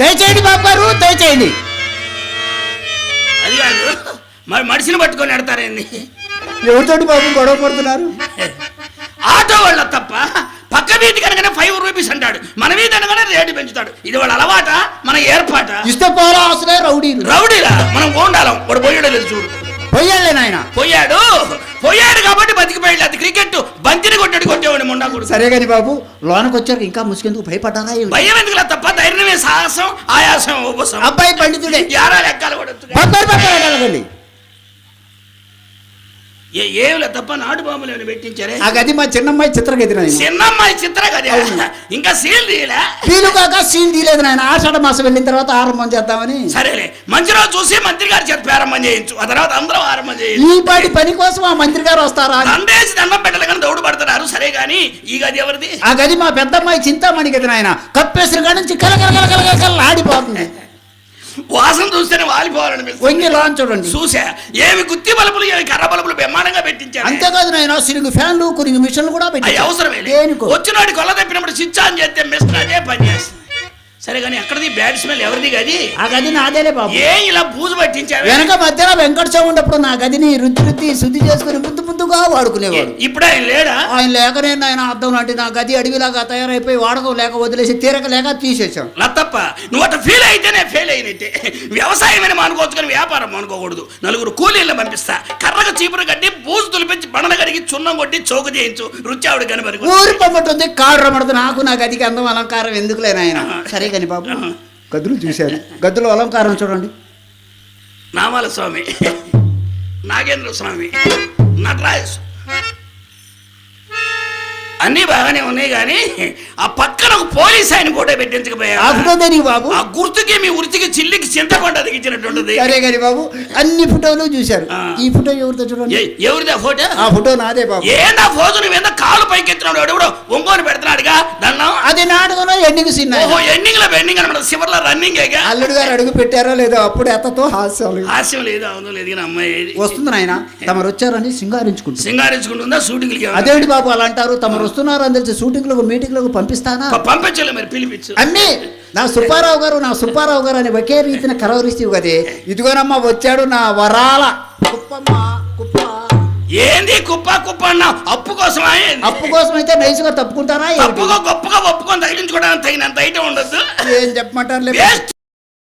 దయచేయండి బాబు గారు దయచేయండి. అది కాదు. మరి మనిషిని పట్టుకొని ఎడతారండి ఎవరితోటి బాబు గొడవ పడుతున్నారు? ఆటో వాళ్ళ తప్ప పక్క వీధి కనుకనే ఫైవ్ రూపీస్ అంటాడు. మన మీద అనగానే రేటు పెంచుతాడు. ఇది వాళ్ళ అలవాట? మన ఏర్పాట? ఇస్తే పోలా అసలే రౌడీ రౌడీలా? మనం గోండాలం. వాడు పోయాడు లేదు చూడు. పోయాడులే నాయన. పోయాడు. పోయాడు కాబట్టి సరే గాని బాబు లోనకి వచ్చారు ఇంకా ముసుకెందుకు భయపడ్డారా? భయం ఎందుకులా తప్ప ధైర్యమే సాహసం ఆయాసం ఉపసం అబ్బాయి పండితుడే. యారా లెక్కలు కూడా ఏ ఏమిలే తప్ప నాటు బాంబులు ఏమైనా పెట్టించారే? ఆ గది మా చిన్నమ్మాయి చిత్రగతి నాయన. చిన్నమ్మాయి చిత్ర కదా ఇంకా సీల్ తీయలే? వీలు కాక సీల్ తీయలేదు నాయన. ఆషాఢ మాసం వెళ్ళిన తర్వాత ఆరంభం చేద్దామని. సరేలే. మంచి రోజు చూసి మంత్రి గారి చేత ప్రారంభం చేయించు. ఆ తర్వాత అందరం ఆరంభం చేయించు. ఈ పాటి పని కోసం ఆ మంత్రి గారు వస్తారా. దండేసి దండం పెట్టాలి కానీ దౌడు పడుతున్నారు. సరే గాని ఈ గది ఎవరిది? ఆ గది మా పెద్దమ్మాయి చింతామణి గది నాయన. కప్పేసిన కాడ నుంచి కల కల కల కల కల ఆడిపోతుంది. వాసన చూస్తేనే వాలిపోవాలనిపిస్తుంది వంగి లోన్ చూడండి. చూసా? ఏమి గుత్తి బలుపులు ఏమి కర్ర బలుపులు బ్రహ్మాండంగా పెట్టించారు. అంతేకాదు నాయన సిరుగు ఫ్యాన్లు కొన్ని మిషన్లు కూడా అవి పెట్టి అవసరమే దేనికో? వచ్చినోడి కొల్ల తప్పినప్పుడు స్విచ్ ఆన్ చేస్తే మిస్టర్ అదే పని చేస్తుంది. సరే కానీ ఎక్కడిది? బ్యాడ్ స్మెల్ ఎవరిది గది? ఆ గది నాదేలే బాబు. ఏ ఇలా బూజు పట్టించావే? వెనక మధ్యలో వెంకట చౌ ఉన్నప్పుడు నా గదిని రుద్ది రుద్ది శుద్ధి చేసుకుని ముద్దు ముద్దుగా వాడుకునేవాడు. ఇప్పుడు ఆయన లేడా? ఆయన లేకనే ఆయన అర్థం లాంటి నా గది అడవిలాగా తయారైపోయి వాడకం లేక వదిలేసి తీరక లేక తీసేసాం లత్తప్ప నువ్వు అట్లా ఫీల్ అయితేనే ఫెయిల్ అయినట్టే. వ్యవసాయమని మానుకోవచ్చు కానీ వ్యాపారం మానుకోకూడదు. నలుగురు కూలీలను పంపిస్తా. కర్రకు చీపురు కట్టి బూజు తులిపించి బండలు కడిగి చున్నం కొట్టి చౌక చేయించు. రుచావుడు కనబరి ఊరి పొమ్మటుంది కాడు రమ్మడుతుంది నాకు నా గదికి అందం అలంకారం ఎందుకులే నాయన? సరే కాని బాబు. గదులు చూశారు. గదులో అలంకారం చూడండి. నామాల స్వామి నాగేంద్ర స్వామి నటరాజ స్వామి. అన్నీ బాగానే ఉన్నాయి కానీ ఆ పక్కన ఒక పోలీస్ ఆయన ఫోటో పెట్టించకపోయా ఆ ఫోటో దేనికి బాబు? ఆ గుర్తుకి మీ వృత్తికి చిల్లికి చింతపండు అదిగించినట్టుంటది సరే కాని బాబు అన్ని ఫోటోలు చూశారు. ఈ ఫోటో ఎవరితో చూడండి. ఎవరిదా ఫోటో? ఆ ఫోటో నాదే బాబు. ఏందా ఫోటో నువ్వేందా కాలు పైకి ఎత్తున్నాడు ఎవడో ఒంగోని పెడుతున్నాడుగా? దండం అది నాటకంలో ఎండింగ్ సీన్ ఓహో ఎండింగ్లో బెండింగ్ అనమాట. చివరిలో రన్నింగ్ అల్లుడు గారు అడుగు పెట్టారో లేదో అప్పుడు ఎత్తతో హాస్యాలు హాస్యం లేదు అవును లేదు కానీ అమ్మాయి వస్తుంది నాయన. తమరు వచ్చారని సింగారించుకుంటుందా. షూటింగ్లకి ఏమన్నా? అదేంటి బాబు అలా అంటారు? తమరు వస్తున్నారు అని తెలిసి షూటింగ్లకు మీటింగ్లకు పంపిస్తానా? పంపించలే మరి పిలిపించు. అన్నీ! నా సుబ్బారావు గారు నా సుబ్బారావు గారు అని ఒకే రీతిన కలవరిస్తూ కదే ఇదిగోనమ్మా వచ్చాడు నా వరాల. కుప్పమ్మ కుప్ప. ఏంది కుప్ప కుప్ప అన్నా? అప్పు ఏంది? అప్పు కోసం అయితే నైస్గా తప్పుకుంటారా? తప్పుగా గొప్పగా ఒప్పుకొని తగిలించుకోవడానికి తగినంత ఐటమ్ ఉండొద్దు. ఏం చెప్పమంటారు